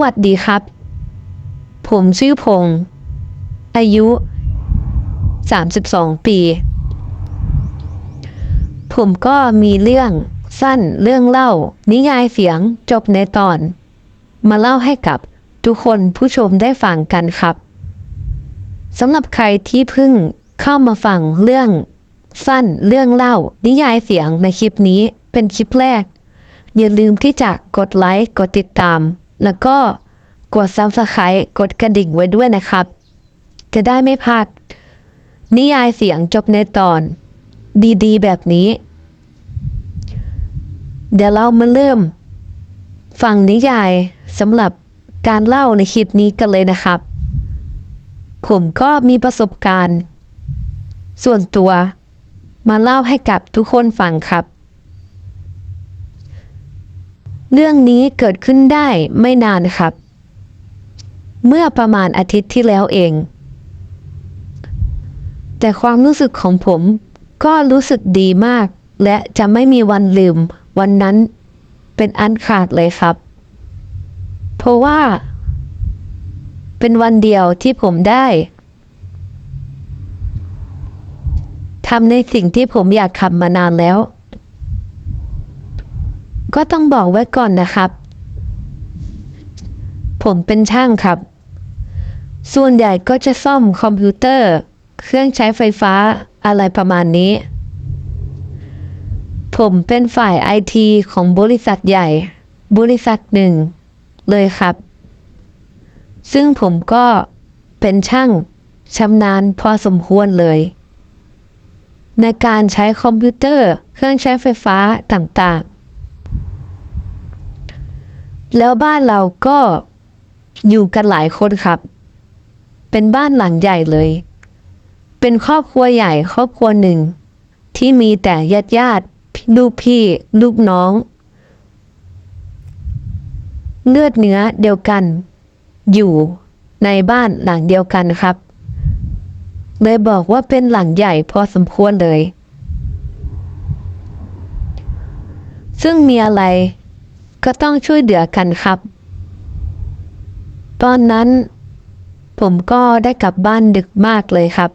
วัสดีครับ ผมชื่อพงษ์อายุ 32 ปี ผมก็มีเรื่องสั้นเรื่องเล่า นิยายเสียงจบในตอน มาเล่าให้กับทุกคนผู้ชมได้ฟังกันครับสำหรับใครที่เพิ่งเข้ามาฟังเรื่องสั้นเรื่องเล่า นิยายเสียงในคลิปนี้เป็นคลิปแรก อย่าลืมที่จะกดไลค์ กดติดตาม แล้วก็กด Subscribe กดกระดิ่งไว้ด้วยนะครับ จะได้ไม่พลาดนิยายเสียงจบในตอน ดีๆ แบบนี้ เดี๋ยวเรามาเริ่ม ฟังนิยายสำหรับการเล่าในคลิปนี้กันเลยนะครับ ผมก็มีประสบการณ์ ส่วนตัวมาเล่าให้กับทุกคนฟังครับ เรื่องนี้เกิดขึ้นได้ไม่นานครับ เมื่อประมาณอาทิตย์ที่แล้วเอง แต่ความรู้สึกของผมก็รู้สึกดีมาก และจะไม่มีวันลืม วันนั้นเป็นอันขาดเลยครับ เพราะว่า เป็นวันเดียวที่ผมได้ทำในสิ่งที่ผมอยากทำมานานแล้ว ก็ต้องบอกไว้ก่อนนะครับ ผมเป็นช่างครับ ส่วนใหญ่ก็จะซ่อมคอมพิวเตอร์ เครื่องใช้ไฟฟ้าอะไรประมาณนี้ ผมเป็นฝ่ายไอทีของบริษัทใหญ่ บริษัทหนึ่ง เลยครับ ซึ่งผมก็เป็นช่างชำนาญพอสมควรเลย ในการใช้คอมพิวเตอร์ เครื่องใช้ไฟฟ้าต่างๆ แล้วบ้านเราก็อยู่กันหลายคนครับ เป็นบ้านหลังใหญ่เลย เป็นครอบครัวใหญ่ครอบครัวหนึ่ง ที่มีแต่ญาติญาติลูกพี่ ลูกน้อง เลือดเนื้อเดียวกัน อยู่ในบ้านหลังเดียวกันครับ เลยบอกว่าเป็นหลังใหญ่พอสมควรเลย ซึ่งมีอะไร ก็ต้องช่วยเหลือกันครับ ตอนนั้น ผมก็ได้กลับบ้านดึกมากเลยครับ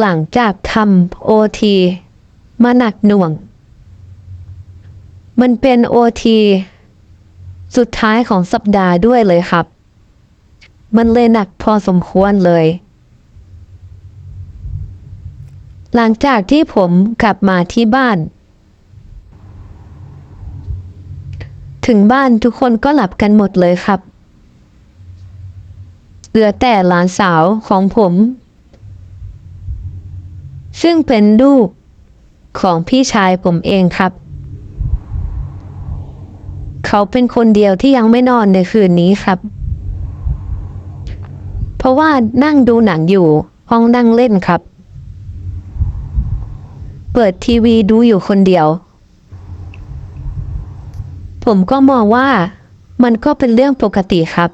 หลังจากทำโอทีมาหนักหน่วง มันเป็นโอทีสุดท้ายของสัปดาห์ด้วยเลยครับ มันเลยหนักพอสมควรเลย หลังจากที่ผมกลับมาที่บ้าน ถึงบ้านทุกคนก็หลับกันหมดเลยครับ เหลือแต่หลานสาวของผม ซึ่งเป็นลูกของพี่ชายผมเองครับ เขาเป็นคนเดียวที่ยังไม่นอนในคืนนี้ครับ เพราะว่านั่งดูหนังอยู่ห้องนั่งเล่นครับ เปิดทีวีดูอยู่คนเดียว ผมก็มองว่ามันก็เป็นเรื่องปกติครับ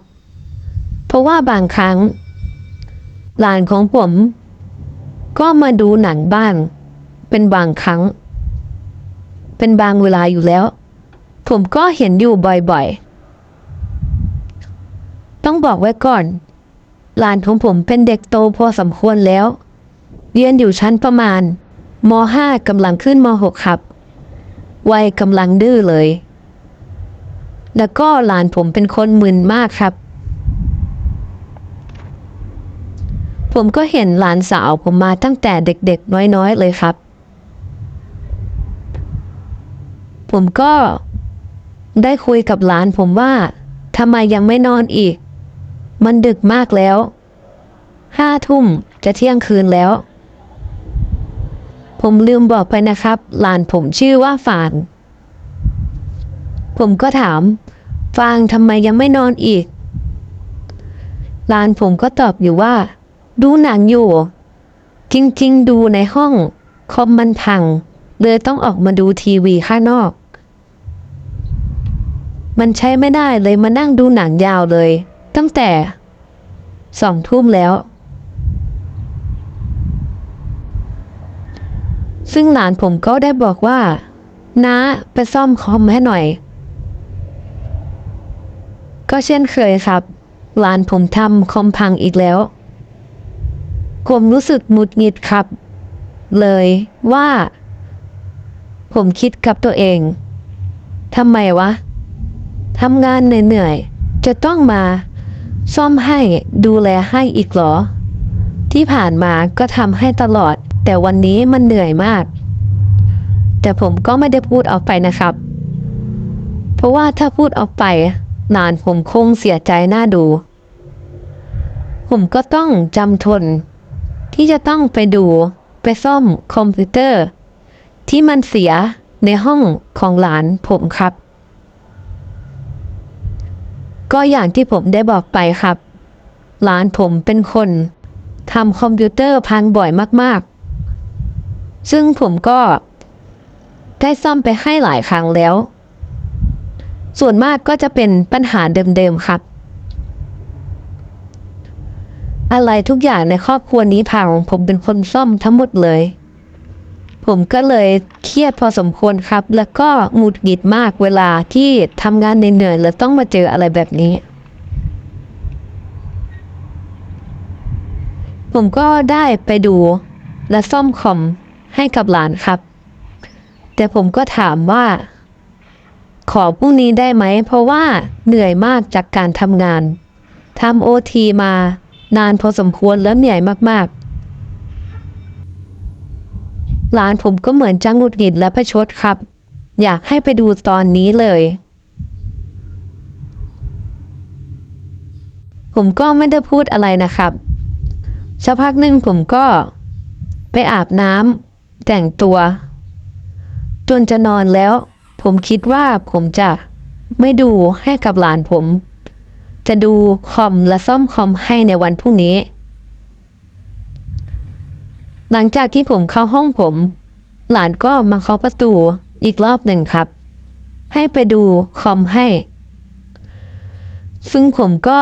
เพราะว่าบางครั้ง หลานของผม ก็มาดูหนังบ้างเป็นบางครั้ง เป็นบางเวลาอยู่แล้ว ผมก็เห็นอยู่บ่อยๆ ต้องบอกไว้ก่อน หลานของผมเป็นเด็กโตพอสมควรแล้ว เรียนอยู่ชั้นประมาณม .5 กำลังขึ้นม .6 ครับ วัยกำลังดื้อเลย แล้วก็หลานผมเป็นคนมึนมากครับ ผมก็เห็นหลานสาวผมมาตั้งแต่เด็กๆ น้อยๆ เลยครับ ผมก็ได้คุยกับหลานผมว่าทำไมยังไม่นอนอีก มันดึกมากแล้ว ห้าทุ่มจะเที่ยงคืนแล้ว ผมลืมบอกไปนะครับ หลานผมชื่อว่าฟางผมก็ถาม ฟางทำไมยังไม่นอนอีก หลานผมก็ตอบอยู่ว่า ดูหนังอยู่ จริงๆ ดูในห้อง คอมมันพัง เลยต้องออกมาดูทีวีข้างนอก มันใช้ไม่ได้เลยมานั่งดูหนังยาวเลย ตั้งแต่สองทุ่มแล้ว ซึ่งหลานผมก็ได้บอกว่าน้าไปซ่อมคอมให้หน่อย ก็เช่นเคยครับร้านผมทำคอมพังอีกแล้วผมรู้สึกหงุดหงิดครับ เลยว่า ผมคิดกับตัวเองทำไมวะทำงานเหนื่อยๆจะต้องมา ซ่อมให้ดูแลให้อีกหรอ ที่ผ่านมาก็ทำให้ตลอด แต่วันนี้มันเหนื่อยมาก แต่ผมก็ไม่ได้พูดออกไปนะครับ เพราะว่าถ้าพูดออกไป นานผมคงเสียใจหน้าดู ผมก็ต้องจำทน ที่จะต้องไปดูไปซ่อมคอมพิวเตอร์ ที่มันเสียในห้องของหลานผมครับ ก็อย่างที่ผมได้บอกไปครับ หลานผมเป็นคนทำคอมพิวเตอร์พังบ่อยมากๆ ซึ่งผมก็ได้ซ่อมไปให้หลายครั้งแล้ว ส่วนมากก็จะเป็นปัญหาเดิมๆครับ อะไรทุกอย่างในครอบครัวนี้พังผมเป็นคนซ่อมทั้งหมดเลย ผมก็เลยเครียดพอสมควรครับ แล้วก็หงุดหงิดมากเวลาที่ทำงานเหนื่อยๆแล้วต้องมาเจออะไรแบบนี้ผมก็ได้ไปดูและซ่อมคอมให้กับหลานครับ แต่ผมก็ถามว่า ขอพรุ่งนี้ได้ไหม เพราะว่าเหนื่อยมากจากการทำงานทำโอทีมานานพอสมควรแล้วเหนื่อยมากๆ หลานผมก็เหมือนจะหงุดหงิดและประชดครับ อยากให้ไปดูตอนนี้เลย ผมก็ไม่ได้พูดอะไรนะครับสักพักหนึ่งผมก็ไปอาบน้ำแต่งตัว จนจะนอนแล้ว ผมคิดว่าผมจะไม่ดูให้กับหลานผม จะดูคอมและซ่อมคอมให้ในวันพรุ่งนี้ หลังจากที่ผมเข้าห้องผม หลานก็มาเคาะประตูอีกรอบหนึ่งครับ ให้ไปดูคอมให้ ซึ่งผมก็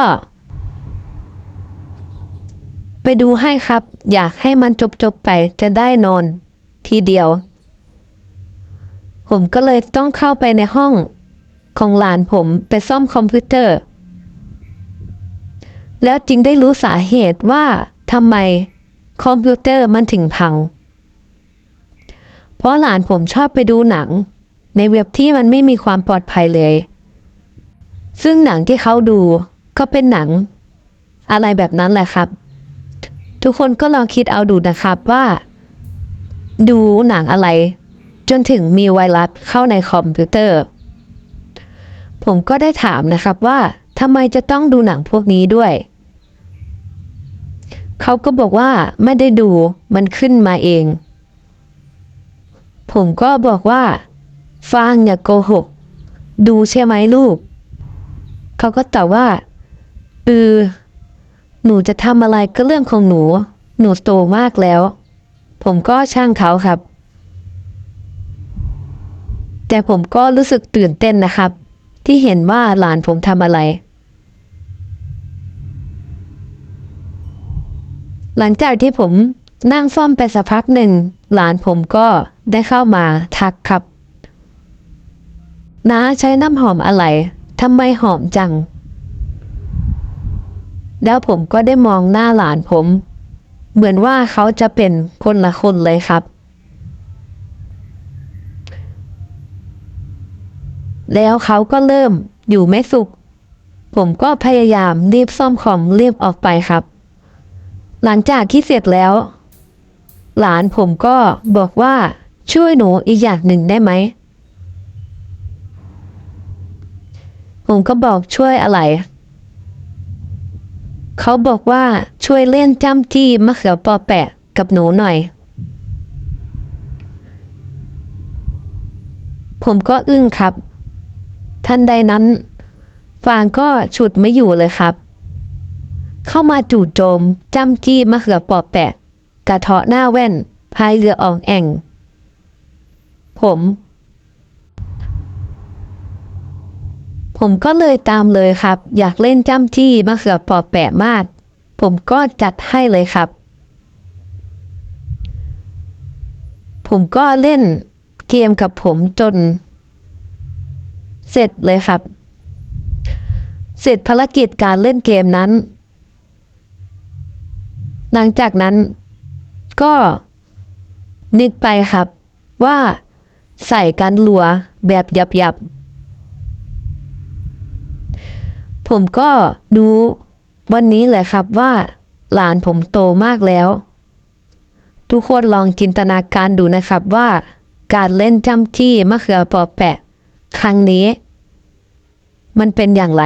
ไปดูให้ครับ อยากให้มันจบๆไปจะได้นอน ทีเดียว ผมก็เลยต้องเข้าไปในห้องของหลานผมไปซ่อมคอมพิวเตอร์ แล้วจึงได้รู้สาเหตุว่าทำไมคอมพิวเตอร์มันถึงพัง เพราะหลานผมชอบไปดูหนัง ในเว็บที่มันไม่มีความปลอดภัยเลย ซึ่งหนังที่เขาดูก็เป็นหนัง อะไรแบบนั้นแหละครับ ทุกคนก็ลองคิดเอาดูนะครับว่า ดูหนังอะไร จนถึงมีไวรัสเข้าในคอมพิวเตอร์ ผมก็ได้ถามนะครับว่าทำไมจะต้องดูหนังพวกนี้ด้วย เขาก็บอกว่าไม่ได้ดูมันขึ้นมาเอง ผมก็บอกว่าฟางอย่าโกหก ดูใช่ไหมลูก เขาก็ตอบว่าเออหนูจะทำอะไรก็เรื่องของหนู หนูโตมากแล้ว ผมก็ช่างเขาครับ แต่ผมก็รู้สึกตื่นเต้นนะครับ ที่เห็นว่าหลานผมทำอะไร หลังจากที่ผมนั่งซ่อมไปสักพักหนึ่ง หลานผมก็ได้เข้ามาทักครับน้าใช้น้ำหอมอะไรทำไมหอมจัง แล้วผมก็ได้มองหน้าหลานผม เหมือนว่าเขาจะเป็นคนละคนเลยครับ แล้วเขาก็เริ่มอยู่ไม่สุข ผมก็พยายามรีบซ่อมคอมรีบออกไปครับ หลังจากที่เสร็จแล้ว หลานผมก็บอกว่าช่วยหนูอีกอย่างหนึ่งได้ไหม ผมก็บอกช่วยอะไร เขาบอกว่าช่วยเล่นจ้ำจี้มะเขือปอแปะกับหนูหน่อย ผมก็อึ้งครับ ทันใดนั้นฟางก็ฉุดไม่อยู่เลยครับ เข้ามาจู่โจมจ้ำจี้มะเขือปอบแปะ กระเทาะหน้าแว่นพายเรืออองแอ่งผม ผมก็เลยตามเลยครับ อยากเล่นจ้ำจี้มะเขือปอบแปะมาก ผมก็จัดให้เลยครับ ผมก็เล่นเกมกับผมจน เสร็จเลยครับ เสร็จภารกิจการเล่นเกมนั้น หลังจากนั้น ก็นึกไปครับ ว่าใส่กันหลัวแบบหยับๆผมก็ดูวันนี้แหละครับว่า หลานผมโตมากแล้ว ทุกคนลองจินตนาการดูนะครับว่า การเล่นจำจี้มะเขือเปอแปะ ครั้งนี้ มันเป็นอย่างไร